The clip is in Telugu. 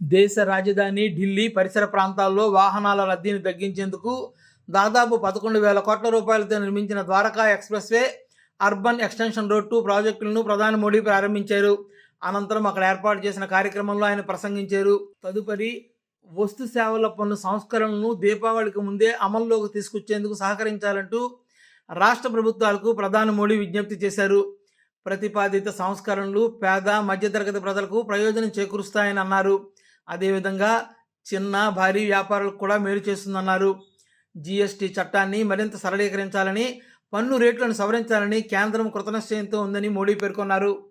దేశ రాజధాని ఢిల్లీ పరిసర ప్రాంతాల్లో వాహనాల రద్దీని తగ్గించేందుకు దాదాపు పదకొండు వేల కోట్ల రూపాయలతో నిర్మించిన Dwarka expressway urban extension road two ప్రాజెక్టులను ప్రధాని మోడీ ప్రారంభించారు. అనంతరం అక్కడ ఏర్పాటు చేసిన కార్యక్రమంలో ఆయన ప్రసంగించారు. తదుపరి వస్తు సేవల పన్ను సంస్కరణలను దీపావళికి ముందే అమల్లోకి తీసుకొచ్చేందుకు సహకరించాలంటూ రాష్ట్ర ప్రభుత్వాలకు ప్రధాని మోడీ విజ్ఞప్తి చేశారు. ప్రతిపాదిత సంస్కరణలు పేద మధ్యతరగతి ప్రజలకు ప్రయోజనం చేకూరుస్తాయని అన్నారు. అదేవిధంగా చిన్న భారీ వ్యాపారులకు కూడా మేలు చేస్తుందన్నారు. జీఎస్టీ చట్టాన్ని మరింత సరళీకరించాలని పన్ను రేట్లను సవరించాలని కేంద్రం కృతనిశ్చయంతో ఉందని మోడీ పేర్కొన్నారు.